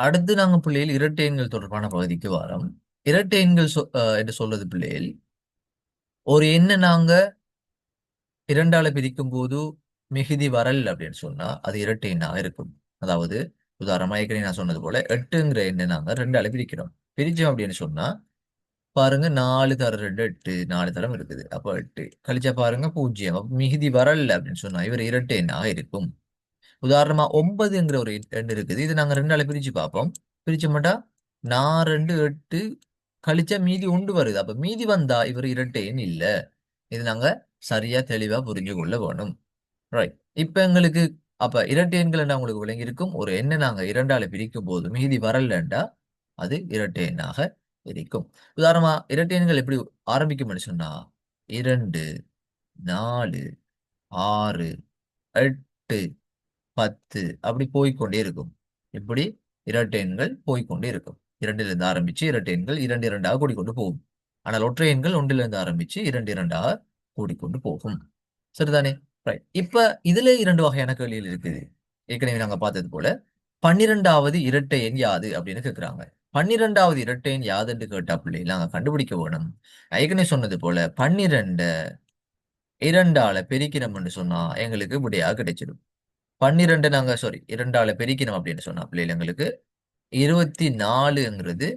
அடுத்து நாங்க பிள்ளைகள் இரட்டை எண்கள் தொடர்பான பகுதிக்கு வரோம். இரட்டை எண்கள் சொ- என்று சொல்றது பிள்ளைகள் ஒரு எண்ணை நாங்க இரண்டால பிரிக்கும் போது மிகுதி வரல் அப்படின்னு சொன்னா அது இரட்டை எண்ணாக இருக்கும். அதாவது உதாரணமா ஏற்கனவே நான் சொன்னது போல எட்டுங்கிற எண்ணை நாங்க ரெண்டால பிரிக்கிறோம். பிரிச்சோம் அப்படின்னு சொன்னா பாருங்க நாலு தரம் ரெண்டு எட்டு நாலு தரம் இருக்குது. அப்போ எட்டு. கழிச்சா பாருங்க பூஜ்ஜியம். மிகுதி வரல அப்படின்னு சொன்னா இவர் இரட்டை எண்ணாக இருக்கும். உதாரணமா ஒன்பதுங்கிற ஒரு எண் இருக்குது. இது நாங்க ரெண்டால பிரிச்சு பார்ப்போம் பிரிச்சு மாட்டா நான் ரெண்டு எட்டு கழிச்சா மீதி உண்டு வருது. அப்ப மீதி வந்தா இவர் இரட்டை எண் இல்ல. இது நாங்க சரியா தெளிவா புரிஞ்சு கொள்ள வேணும். ரைட் இப்ப எங்களுக்கு அப்ப இரட்டை எண்கள் என்ன உங்களுக்கு விளங்கி இருக்கும் ஒரு எண்ணை நாங்க இரண்டால பிரிக்கும் போது மீதி வரலண்டா அது இரட்டை எண்ணாக இருக்கும். உதாரணமா இரட்டை எண்கள் எப்படி ஆரம்பிக்கும்னு சொன்னா இரண்டு நாலு ஆறு எட்டு பத்து. அப்படி போய்க்கொண்டே இருக்கும். இப்படி இரட்டை எண்கள் போய்கொண்டே இருக்கும். இரண்டிலிருந்து ஆரம்பிச்சு இரட்டை எண்கள் இரண்டு இரண்டாக கூடிக்கொண்டு போகும். ஆனால் ஒற்றை எண்கள் ஒன்றிலிருந்து ஆரம்பிச்சு இரண்டு இரண்டாக கூடிக்கொண்டு போகும். சரிதானே? ரைட் இப்ப இதுல இரண்டு வகையான கேள்விகள் இருக்குது. ஏற்கனவே நாங்க பார்த்தது போல பன்னிரெண்டாவது இரட்டை எண் யாது அப்படின்னு கேட்கிறாங்க பன்னிரெண்டாவது இரட்டை எண் யாதுன்னு கேட்டா பிள்ளை நாங்க கண்டுபிடிக்க வேணும். ஏற்கனவே சொன்னது போல பன்னிரெண்ட இரண்டால பிரிக்கிறோம்னு சொன்னா எங்களுக்கு விடையா கிடைச்சிடும். பன்னிரெண்டு நாங்க சாரி இரண்டால பெருக்கினோம் அப்படின்னு சொன்ன பிள்ளைகள் எங்களுக்கு இருபத்தி நாலுங்கிறது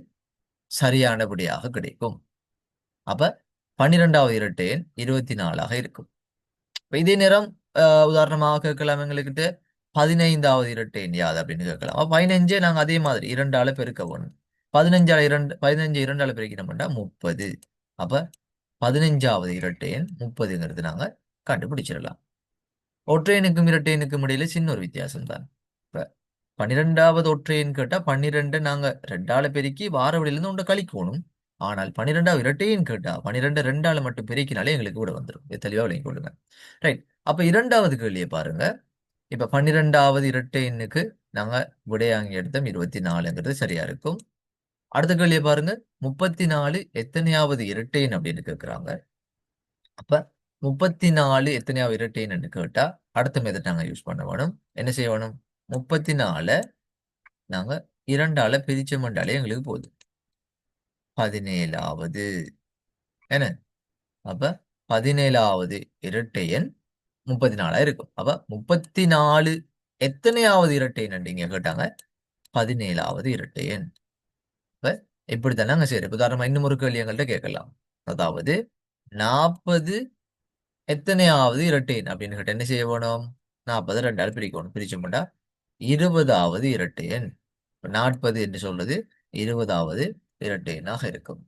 சரியான கிடைக்கும். அப்ப பன்னிரெண்டாவது இரட்டை எண் இருபத்தி நாலாக இருக்கும். இப்ப இதே நேரம் உதாரணமாக கேட்கலாம் எங்களுக்கிட்ட பதினைந்தாவது இரட்டை யாது அப்படின்னு கேட்கலாம். அப்ப பதினஞ்சே நாங்க அதே மாதிரி இரண்டால பெருக்க போனோம் பதினஞ்சால இரண்டு பதினஞ்சு இரண்டால பெருக்கினோம்னா முப்பது. அப்ப பதினஞ்சாவது இரட்டை எண் முப்பதுங்கிறது நாங்க கண்டுபிடிச்சிடலாம். ஒற்றையனுக்கும் இரட்டையனுக்கும் இடையில சின்ன ஒரு வித்தியாசம் தான் இப்ப பன்னிரெண்டாவது ஒற்றையன் கேட்டா பன்னிரெண்டு நாங்க ரெண்டால பெருக்கி வார வழியிலிருந்து ஒன்றை கழிக்கணும். ஆனால் பன்னிரெண்டாவது இரட்டையன் கேட்டா பன்னிரெண்டு ரெண்டால மட்டும் பெருக்கினாலே எங்களுக்கு கூட வந்துடும் தெளிவாக தெளிவா விளங்கி கொள்ளுங்க. ரைட் அப்ப இரண்டாவது கேள்வியை பாருங்க. இப்ப பன்னிரெண்டாவது இரட்டையனுக்கு நாங்கள் நாங்க விடையாங்கி எடுத்தோம் இருபத்தி நாலுங்கிறது சரியா இருக்கும். அடுத்த கேள்வியை பாருங்க. முப்பத்தி நாலு எத்தனையாவது இரட்டையன் அப்படின்னு கேட்குறாங்க அப்ப முப்பத்தி நாலு எத்தனையாவது இரட்டைன்னு கேட்டால் கேட்டா அடுத்த மெத்தட் நாங்க யூஸ் பண்ண வேணும். என்ன செய்ய வேணும்? முப்பத்தி நாலு நாங்க இரண்டால பிரிச்சமண்டாலே எங்களுக்கு போகுது பதினேழாவது. என்ன? அப்ப பதினேழாவது இரட்டை எண் முப்பத்தி நாலா இருக்கும். அப்ப முப்பத்தி நாலு எத்தனையாவது இரட்டை எண் நீங்க கேட்டாங்க? பதினேழாவது இரட்டை எண். இப்ப இப்படித்தான் நாங்க சரி உதாரணமா இன்னும் ஒரு கேள்வி எங்கள்கிட்ட கேட்கலாம். அதாவது நாற்பது எத்தனையாவது இரட்டையின் அப்படின்னு என்ன செய்ய வேணும்? நாற்பது ரெண்டாவது பிரிக்கணும் பிரிச்சோம்டா இருபதாவது இரட்டையன் நாற்பது என்று சொல்றது இருபதாவது இரட்டையனாக இருக்கும்.